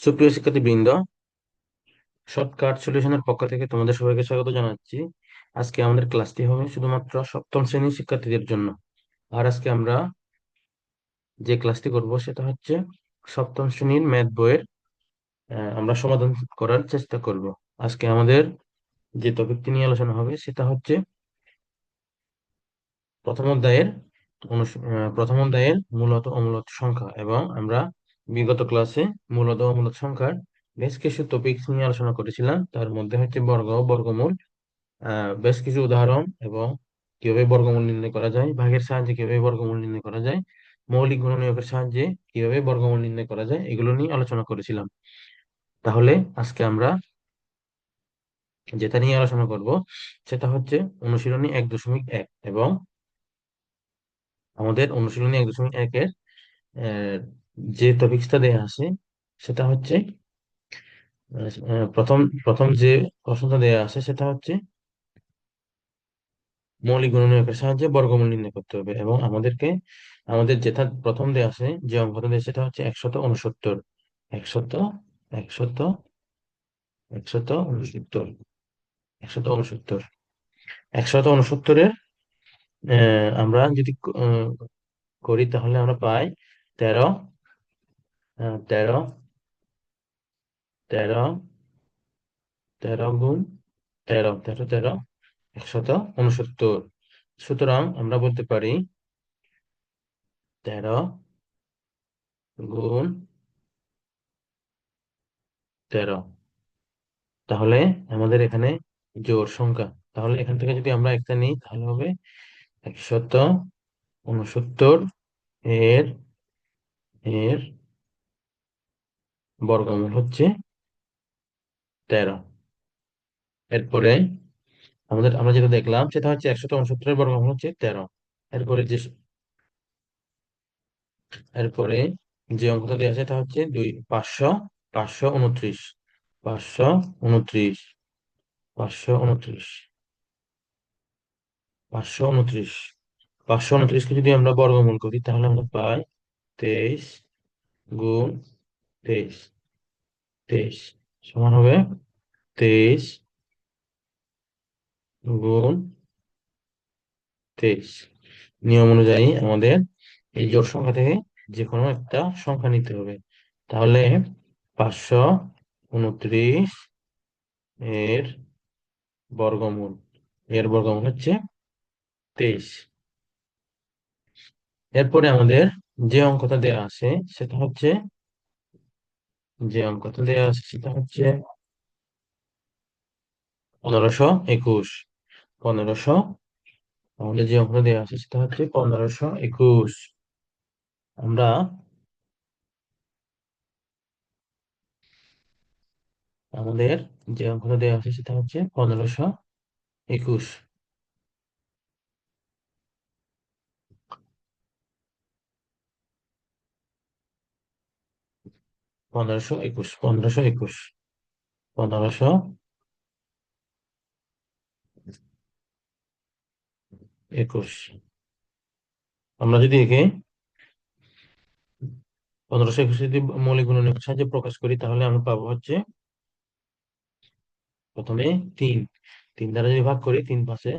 সুপ্রিয় শিক্ষার্থীবৃন্দ, শর্টকাট সলিউশনের পক্ষ থেকে তোমাদের সবাইকে স্বাগত জানাচ্ছি। আজকে আমাদের ক্লাসটি হবে শুধুমাত্র সপ্তম শ্রেণির শিক্ষার্থীদের জন্য। আর আজকে আমরা যে ক্লাসটি করব সেটা হচ্ছে সপ্তম শ্রেণির ম্যাথ বইয়ের আমরা সমাধান করার চেষ্টা করব। আজকে আমাদের যে টপিকটি নিয়ে আলোচনা হবে সেটা হচ্ছে প্রথম অধ্যায়ের প্রথম অধ্যায়ের মূলত অমূলত সংখ্যা এবং আমরা বিগত ক্লাসে মূলত অমূলত সংখ্যার বেশ কিছু টপিক নিয়ে আলোচনা করেছিলাম। তার মধ্যে হচ্ছে বর্গ, বর্গমূল বেশ কিছু উদাহরণ এবং কীভাবে বর্গমূল নির্ণয় করা যায়, ভাগের সাহায্যে কীভাবে বর্গমূল নির্ণয় করা যায়, মৌলিক গুণনীয়কের সাহায্যে কীভাবে বর্গমূল নির্ণয় করা যায়, এগুলো নিয়ে আলোচনা করেছিলাম। তাহলে আজকে আমরা যেটা নিয়ে আলোচনা করব সেটা হচ্ছে অনুশীলনী এক দশমিক এক এবং আমাদের অনুশীলনী এক দশমিক এক একের যে টপিকসটা দেয়া আছে, সেটা হচ্ছে প্রথম প্রথম যে প্রশ্নটা দেয়া আছে, সেটা হচ্ছে মৌলিক গুণনীয়কের সাহায্যে বর্গমূল নির্ণয় করতে হবে এবং আমাদেরকে, আমাদের যেটা প্রথম দেয়া আছে, যে অঙ্কটা দেয় সেটা হচ্ছে একশত উনসত্তর একশত একশত একশত উনসত্তর একশত উনসত্তর একশত উনসত্তরের আমরা যদি করি তাহলে আমরা পাই তেরো তেরো তেরো তেরো গুণ তেরো তেরো তেরো, একশত উনসত্তর। সুতরাং আমরা বলতে পারি তেরো গুণ তেরো। তাহলে আমাদের এখানে জোর সংখ্যা। তাহলে এখান থেকে যদি আমরা একটা নিই, তাহলে হবে একশত উনসত্তর এর এর বর্গমূল হচ্ছে তেরো। এরপরে আমাদের, আমরা যেটা দেখলাম সেটা হচ্ছে একশত উনসত্তরের বর্গমূল হচ্ছে তেরো। এরপরে যে এরপরে যে অঙ্কটা দেওয়া আছে সেটা হচ্ছে দুই, পাঁচশো পাঁচশো উনত্রিশ পাঁচশো উনত্রিশ পাঁচশো উনত্রিশ পাঁচশো উনত্রিশ। পাঁচশো উনত্রিশকে যদি আমরা বর্গমূল করি তাহলে আমরা পাই তেইশ গুণ তেইশ তেইশ, সমান হবে তেইশ গুণ তেইশ। নিয়ম অনুযায়ী আমাদের এই জোট সংখ্যা থেকে যে কোনো একটা সংখ্যা নিতে হবে। তাহলে পাঁচশো উনত্রিশ এর বর্গমূল এর বর্গমূল হচ্ছে তেইশ। এরপরে আমাদের যে অঙ্কটা দেওয়া আছে সেটা হচ্ছে যে অঙ্কটা দেওয়া আছে সেটা হচ্ছে পনেরোশো একুশ। পনেরোশো আমাদের যে অঙ্কটা দেওয়া আছে সেটা হচ্ছে পনেরোশো একুশ। আমরা আমাদের যে অঙ্কটা দেওয়া আছে সেটা হচ্ছে পনেরোশো একুশ। পনেরোশো একুশ পনেরোশো একুশ পনেরোশো একুশ। আমরা যদি একে পনেরোশো একুশ যদি মৌলিক গুণনীয়কের সাহায্যে প্রকাশ করি, তাহলে আমরা পাবো হচ্ছে প্রথমে তিন। তিন দ্বারা যদি ভাগ করি, তিন পাশে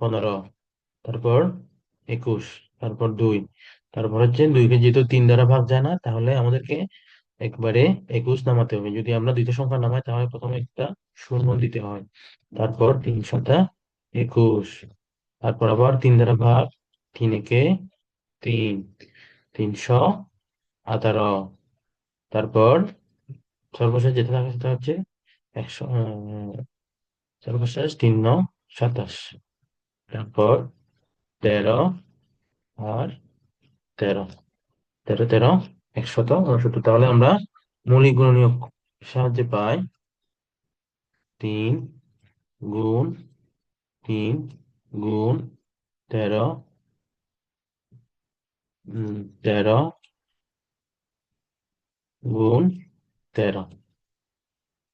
পনেরো, তারপর একুশ, তারপর দুই, তারপর হচ্ছে দুইকে যেহেতু তিন দ্বারা ভাগ যায় না, তাহলে আমাদেরকে একবারে একুশ নামাতে হবে। যদি আমরা দুইটা সংখ্যা নামাই, তাহলে প্রথমে একটা শূন্য দিতে হয়। তারপর তিন সাতা একুশ। তারপর আবার তিন দ্বারা ভাগ, তিন একে তিন। তিনশো আঠারো। তারপর সর্বশেষ যেটা থাকে সেটা হচ্ছে একশো সর্বশেষ তিন সাতাশ। তারপর তেরো আর তেরো। তেরো তেরো। একশত, উনসত্তর। তাহলে আমরা মৌলিক গুণনীয়ক সাহায্যে পাই তিন গুণ তিন গুণ তেরো তেরো গুণ তেরো।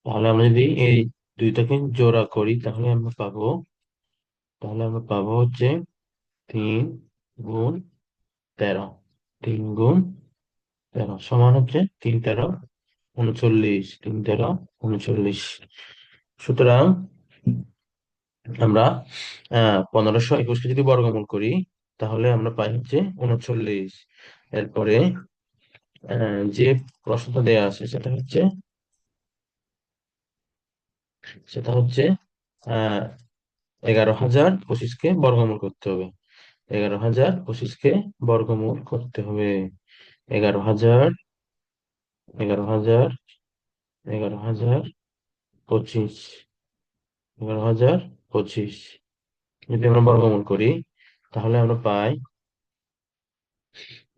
তাহলে আমরা যদি এই দুইটাকে জোড়া করি, তাহলে আমরা পাবো, তাহলে আমরা পাবো হচ্ছে তিন গুণ তেরো। তিন গুণ তেরো সমান হচ্ছে তিন তেরো, উনচল্লিশ, তিন তেরো, উনচল্লিশ। সুতরাং আমরা পনেরোশো একুশকে যদি বর্গমূল করি, তাহলে আমরা পাই হচ্ছে উনচল্লিশ। এরপরে যে প্রশ্নটা দেয়া আছে, সেটা হচ্ছে সেটা হচ্ছে, আহ, এগারো হাজার পঁচিশকে বর্গমূল করতে হবে। এগারো হাজার পঁচিশকে বর্গমূল করতে হবে। এগারো হাজার এগারো হাজার এগারো হাজার পঁচিশ, এগারো হাজার পঁচিশ। যদি আমরা বর্গমূল করি, তাহলে আমরা পাই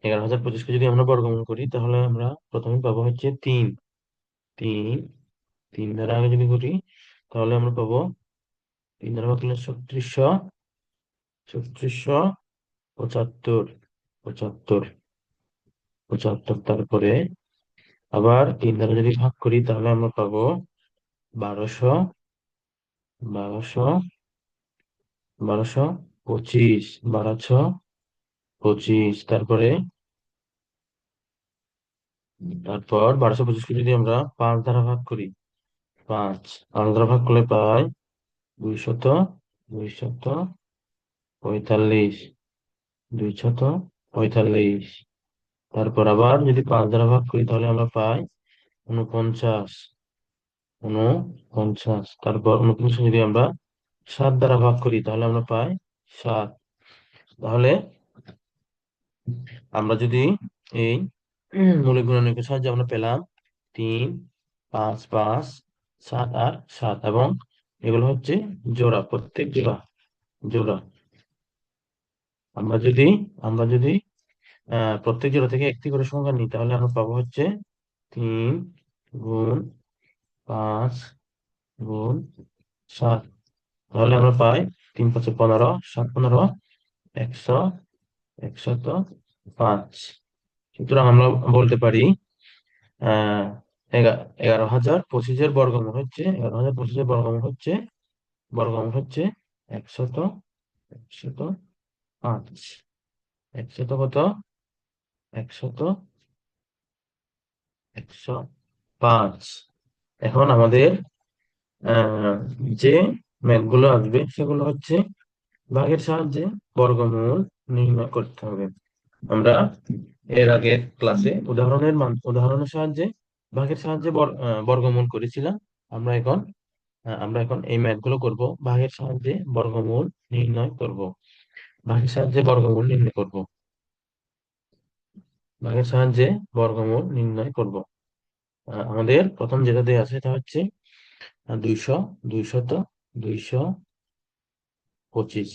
এগারো হাজার পঁচিশকে যদি আমরা বর্গমূল করি, তাহলে আমরা প্রথমে পাবো হচ্ছে তিন। তিন তিন দ্বারা আগে যদি করি, তাহলে আমরা পাবো তিন দ্বারা করলে ছত্রিশশো ছত্রিশশো পঁচাত্তর পঁচাত্তর। পঁচাত্তর, তারপরে আবার তিন দ্বারা যদি ভাগ করি, তাহলে আমরা পাবো বারোশো বারোশো বারোশো পঁচিশ বারোশো পঁচিশ, তারপরে তারপর বারোশো পঁচিশকে যদি আমরা পাঁচ দ্বারা ভাগ করি, পাঁচ পাঁচ দ্বারা ভাগ করলে পাই দুইশত দুইশত পঁয়তাল্লিশ দুইশত পঁয়তাল্লিশ। তারপর আবার যদি পাঁচ দ্বারা ভাগ করি, তাহলে আমরা পাই উনপঞ্চাশ উনপঞ্চাশ তারপর উনপঞ্চাশ যদি আমরা সাত দ্বারা ভাগ করি, তাহলে আমরা পাই সাত। তাহলে আমরা যদি এই মৌলিক গুণনীয়কের সাহায্যে আমরা পেলাম তিন, পাঁচ পাঁচ, সাত আর সাত এবং এগুলো হচ্ছে জোড়া, প্রত্যেক জোড়া জোড়া। আমরা যদি আমরা যদি প্রত্যেক জোড়া থেকে একটি করে সংখ্যা নিই, তাহলে আমরা পাবো হচ্ছে তিন গুণ পাঁচ গুণ সাত। তাহলে আমরা পাই তিন পাঁচে পনেরো, সাত পনেরো, একশো, একশত পাঁচ। সুতরাং আমরা বলতে পারি, আহ এগারো হাজার পঁচিশের বর্গমূল হচ্ছে, এগারো হাজার পঁচিশের বর্গমূল হচ্ছে বর্গমূল হচ্ছে একশত একশত পাঁচ। একশত কত? একশত একশো পাঁচ। এখন আমাদের যে ম্যাথগুলো আসবে সেগুলো হচ্ছে ভাগের সাহায্যে বর্গমূল নির্ণয় করতে হবে। আমরা এর আগের ক্লাসে উদাহরণের মান, উদাহরণের সাহায্যে ভাগের সাহায্যে বর্গমূল করেছিলাম। আমরা এখন আমরা এখন এই ম্যাথগুলো করব। ভাগের সাহায্যে বর্গমূল নির্ণয় করব। ভাগের সাহায্যে বর্গমূল নির্ণয় করব। ভাগের সাহায্যে বর্গমূল নির্ণয় করব। আমাদের প্রথম যেটা দেওয়া আছে সেটা হচ্ছে দুইশো, দুইশত, দুইশো পঁচিশ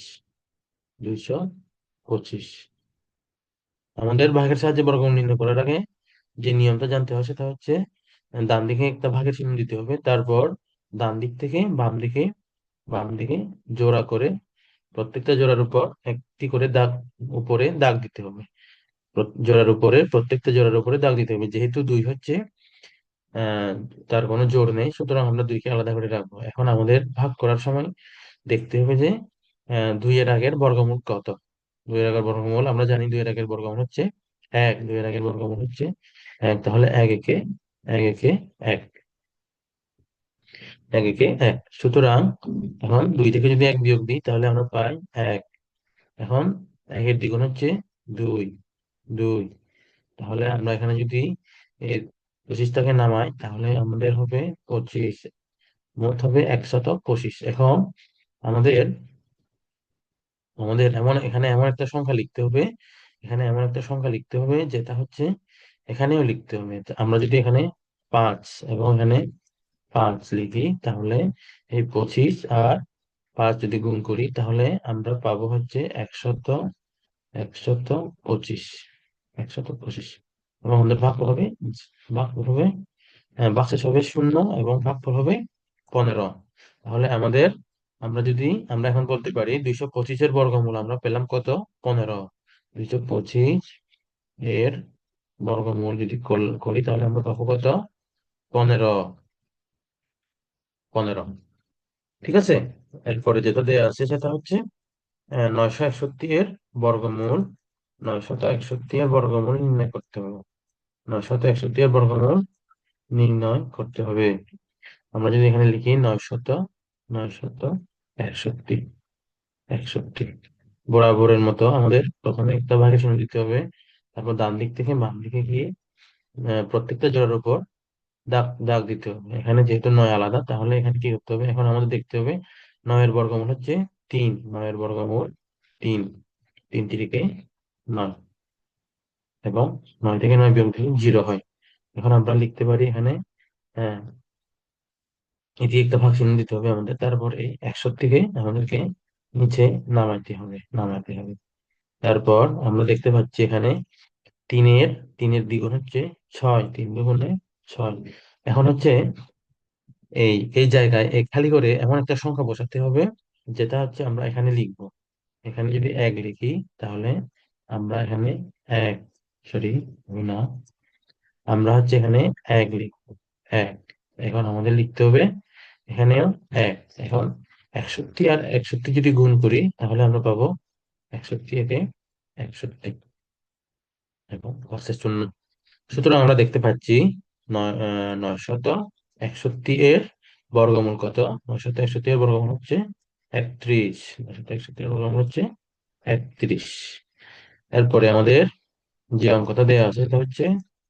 দুইশো পঁচিশ। আমাদের ভাগের সাহায্যে বর্গমূল নির্ণয় করার আগে যে নিয়মটা জানতে হয় সেটা হচ্ছে ডান দিকে একটা ভাগের চিহ্ন দিতে হবে, তারপর ডান দিক থেকে বাম দিকে বাম দিকে জোড়া করে প্রত্যেকটা জোড়ার উপর একটি করে দাগ উপরে দাগ দিতে হবে। জোড়ার উপরে, প্রত্যেকটা জোড়ার উপরে দাগ দিতে হবে। যেহেতু দুই হচ্ছে তার কোনো জোর নেই, সুতরাং আমরা দুইকে আলাদা করে রাখব। এখন আমাদের ভাগ করার সময় দেখতে হবে যে দুই এর আগের বর্গমূল কত? দুই এর আগের বর্গমূল, আমরা জানি দুই এর আগের বর্গমূল হচ্ছে এক। দুই এর আগের বর্গমূল হচ্ছে এক, তাহলে এক একে এক একে এক। এক একে এক। সুতরাং এখন দুই থেকে যদি এক বিয়োগ দিই, তাহলে আমরা পাই এক। এখন একের দ্বিগুণ হচ্ছে দুই। দুই। তাহলে আমরা এখানে যদি পঁচিশটাকে নামাই, তাহলে আমাদের হবে পঁচিশ। মোট হবে একশত পঁচিশ। এখন আমাদের আমাদের এমন, এখানে এমন একটা সংখ্যা লিখতে হবে, এখানে এমন একটা সংখ্যা লিখতে হবে, যেটা হচ্ছে এখানেও লিখতে হবে। আমরা যদি এখানে পাঁচ এবং এখানে পাঁচ লিখি, তাহলে এই পঁচিশ আর পাঁচ যদি গুণ করি, তাহলে আমরা পাবো হচ্ছে একশত একশত পঁচিশ। একশত পঁচিশ। এবং আমাদের ভাগফল হবে ভাগফল হবে বাক্সেস হবে শূন্য এবং ভাগফল হবে পনেরো। তাহলে আমাদের, আমরা যদি, আমরা এখন বলতে পারি দুইশো পঁচিশের বর্গমূল আমরা পেলাম কত? পনেরো। দুইশো পঁচিশ এর বর্গমূল যদি করি তাহলে আমরা পাবো কত? পনেরো। পনেরো। ঠিক আছে? এরপরে যেটা দেওয়া আছে সেটা হচ্ছে নয়শো একষট্টি এর বর্গমূল। নয়শত একষট্টি এর বর্গমূল নির্ণয় করতে হবে। নয়শত একষট্টি এর বর্গমূল নির্ণয় করতে হবে। আমরা যদি এখানে লিখি নয় শত নয় শত একষট্টি একষট্টি। বরাবরের মতো আমাদের প্রথমে একটা ভাগে শুনে দিতে হবে। তারপর ডান দিক থেকে বাম দিকে গিয়ে প্রত্যেকটা জোড়ার উপর দাগ দাগ দিতে হবে। এখানে যেহেতু নয় আলাদা, তাহলে এখানে কি করতে হবে? এখন আমাদের দেখতে হবে নয়ের বর্গমূল হচ্ছে তিন। নয়ের বর্গমূল তিন। তিন তিরিকে নয়। এবং নয় থেকে নয় বিয়োগ দিলে জিরো হয়। এখন আমরা লিখতে পারি এখানে হ্যাঁ এটি একটা ভাগ চিহ্ন দিতে হবে আমাদের। তারপর এই একশো থেকে আমাদেরকে নিচে নামাইতে হবে নামাইতে হবে। তারপর আমরা দেখতে পাচ্ছি এখানে তিনের তিনের দ্বিগুণ হচ্ছে ছয়, তিন দুগুণে ছয়। এখন হচ্ছে এই এই জায়গায় এই খালি করে এমন একটা সংখ্যা বসাতে হবে, যেটা হচ্ছে আমরা এখানে লিখব। এখানে যদি এক লিখি, তাহলে আমরা এখানে এক সরি না আমরা হচ্ছে এখানে এক লিখব। এক। এখন আমাদের লিখতে হবে এখানেও এক। এখন একষট্টি আর একষট্টি যদি গুণ করি, তাহলে আমরা পাবো একষট্টি একে একষট্টি। এবং ভার্সেস শূন্য। সুতরাং আমরা দেখতে পাচ্ছি নয় নয়শত একষট্টি এর বর্গমূল কত? নয়শত একষট্টি এর বর্গমূল হচ্ছে একত্রিশ। নয়শত একষট্টি এর বর্গমূল হচ্ছে একত্রিশ। এরপরে আমাদের যে অঙ্কটা দেওয়া আছে সেটা হচ্ছে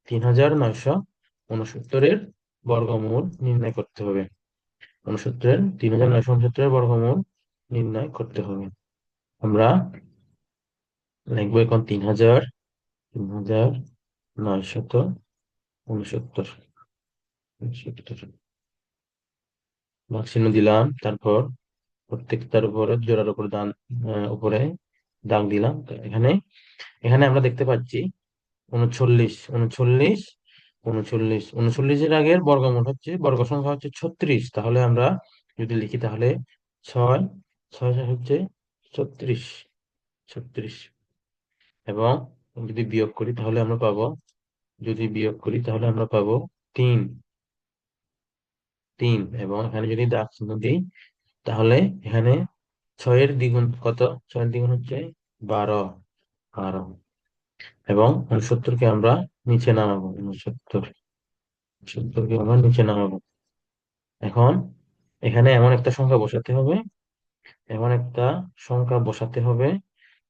তিন হাজার নয়শো উনসত্তরের বর্গমূল নির্ণয় করতে হবে। উনসত্তরের তিন হাজার নয়শো উনসত্তরের বর্গমূল নির্ণয় করতে হবে। আমরা লিখব এখন তিন হাজার তিন হাজার নয়শত উনসত্তর। উনসত্তর। ভাগ চিহ্ন দিলাম তারপর প্রত্যেকটার উপরে জোড়ার উপর দান উপরে দাগ দিলাম। এখানে এখানে আমরা দেখতে পাচ্ছি উনচল্লিশ উনচল্লিশ উনচল্লিশ, উনচল্লিশের আগের বর্গমূল হচ্ছে, বর্গ সংখ্যা হচ্ছে ছত্রিশ। তাহলে আমরা যদি লিখি তাহলে ছয় ছয় হচ্ছে ছত্রিশ ছত্রিশ। এবং যদি বিয়োগ করি তাহলে আমরা পাবো, যদি বিয়োগ করি তাহলে আমরা পাবো তিন তিন। এবং এখানে যদি দাগ চিহ্ন দিই তাহলে এখানে ছয়ের দ্বিগুণ কত? ছয়ের দ্বিগুণ হচ্ছে বারো বারো। এবং উনসত্তরকে আমরা নিচে নামাবো, উনসত্তর। উনসত্তরকে আমরা নিচে নামাবো। এখন এখানে এমন একটা সংখ্যা বসাতে হবে, এমন একটা সংখ্যা বসাতে হবে,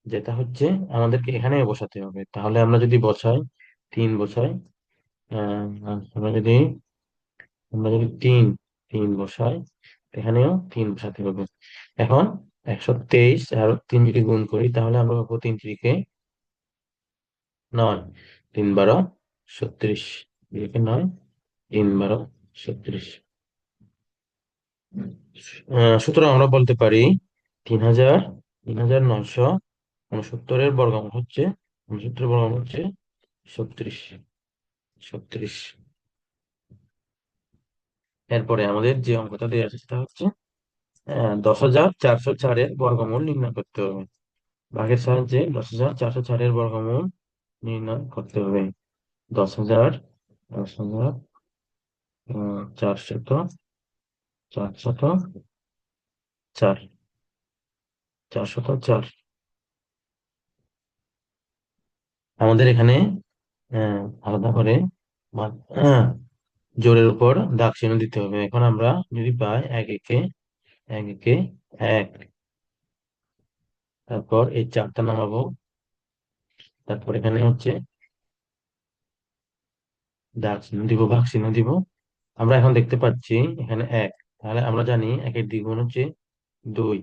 যেটা হচ্ছে আমাদেরকে এখানে বসাতে হবে। তাহলে আমরা যদি বসাই, তিন বসাই আমরা যদি আমরা যদি তিন তিন বসাই, এখানেও তিন বসাতে হবে। এখন একশো তেইশ আর তিন যদি গুণ করি, তাহলে আমরা পাবো তিন তিরিকে নয়। তিন বারো, ছত্রিশ। তিরিকে নয়, তিন বারো, ছত্রিশ। সুতরাং আমরা বলতে পারি তিন হাজার তিন হাজার নয়শো উনসত্তরের বর্গমূল হচ্ছে, উনসত্তরের বর্গমূল হচ্ছে ছত্রিশ ছত্রিশ। এরপরে আমাদের যে অঙ্কটা দেওয়া আছে সেটা হচ্ছে দশ হাজার চারশো চারের বর্গমূল নির্ণয় করতে হবে। ভাগের সাহায্যে দশ হাজার চারশো চারের বর্গমূল নির্ণয় করতে হবে। দশ হাজার দশ হাজার চারশত চারশত চার চারশত চার। আমাদের এখানে আহ, আলাদা করে মা- জোরের উপর দাগ চিহ্ন দিতে হবে। এখন আমরা যদি পাই এক একে এক, একে। এক তারপর এই চারটা নামাবো। তারপর এখানে হচ্ছে দাগ চিহ্ন দিব, ভাগ চিহ্ন দিব। আমরা এখন দেখতে পাচ্ছি এখানে এক। তাহলে আমরা জানি একের দ্বিগুণ হচ্ছে দুই।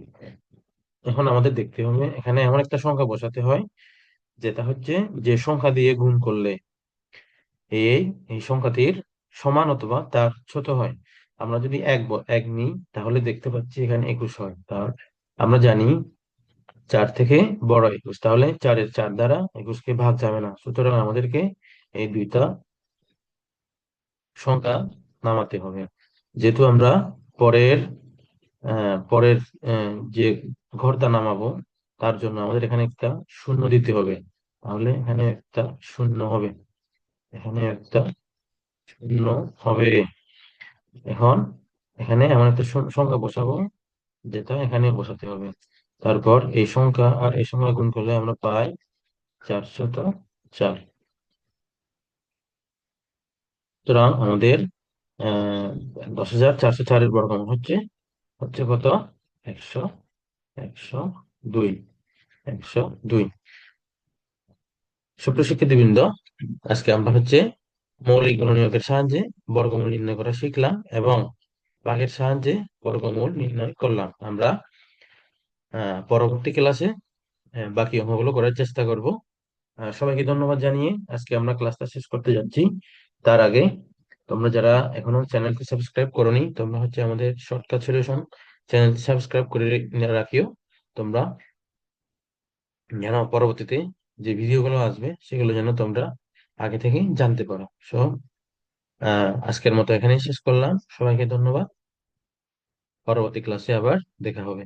এখন আমাদের দেখতে হবে, এখানে এমন একটা সংখ্যা বসাতে হয়, যেটা হচ্ছে যে সংখ্যা দিয়ে গুণ করলে এই এই সংখ্যাটির সমান অথবা তার ছোট হয়। আমরা যদি এক এক নিই, তাহলে দেখতে পাচ্ছি এখানে একুশ হয়। তার, আমরা জানি চার থেকে বড় একুশ, তাহলে চারের চার দ্বারা একুশকে ভাগ যাবে না। সুতরাং আমাদেরকে এই দুইটা সংখ্যা নামাতে হবে। যেহেতু আমরা পরের পরের যে ঘরটা নামাবো, তার জন্য আমাদের এখানে একটা শূন্য দিতে হবে। তাহলে এখানে একটা শূন্য হবে। এখানে একটা শূন্য হবে। এখন এখানে এমন একটা সংখ্যা বসাবো, যেটা এখানে বসাতে হবে। তারপর এই সংখ্যা আর এই সংখ্যা গুণ করলে আমরা পাই চারশত চার। সুতরাং আমাদের দশ হাজার চারশো চারের বর্গমূল হচ্ছে হচ্ছে কত? একশো একশো দুই একশো দুই। সুপ্রিয় শিক্ষার্থীবৃন্দ, আজকে আমরা হচ্ছে মৌলিক গুণনীয়কের সাহায্যে বর্গমূল নির্ণয় করা শিখলাম এবং ভাগের সাহায্যে বর্গমূল নির্ণয় করলাম। আমরা পরবর্তী ক্লাসে বাকি অঙ্কগুলো করার চেষ্টা করব। সবাইকে ধন্যবাদ জানিয়ে আজকে আমরা ক্লাসটা শেষ করতে যাচ্ছি। তার আগে তোমরা যারা এখনও চ্যানেলকে সাবস্ক্রাইব করোনি, তোমরা হচ্ছে আমাদের শর্টকাট সলিউশন চ্যানেলটি সাবস্ক্রাইব করে রাখিও। তোমরা যেন পরবর্তীতে যে ভিডিওগুলো আসবে, সেগুলো যেন তোমরা আগে থেকেই জানতে পারো। সো আজকের মতো এখানেই শেষ করলাম। সবাইকে ধন্যবাদ। পরবর্তী ক্লাসে আবার দেখা হবে।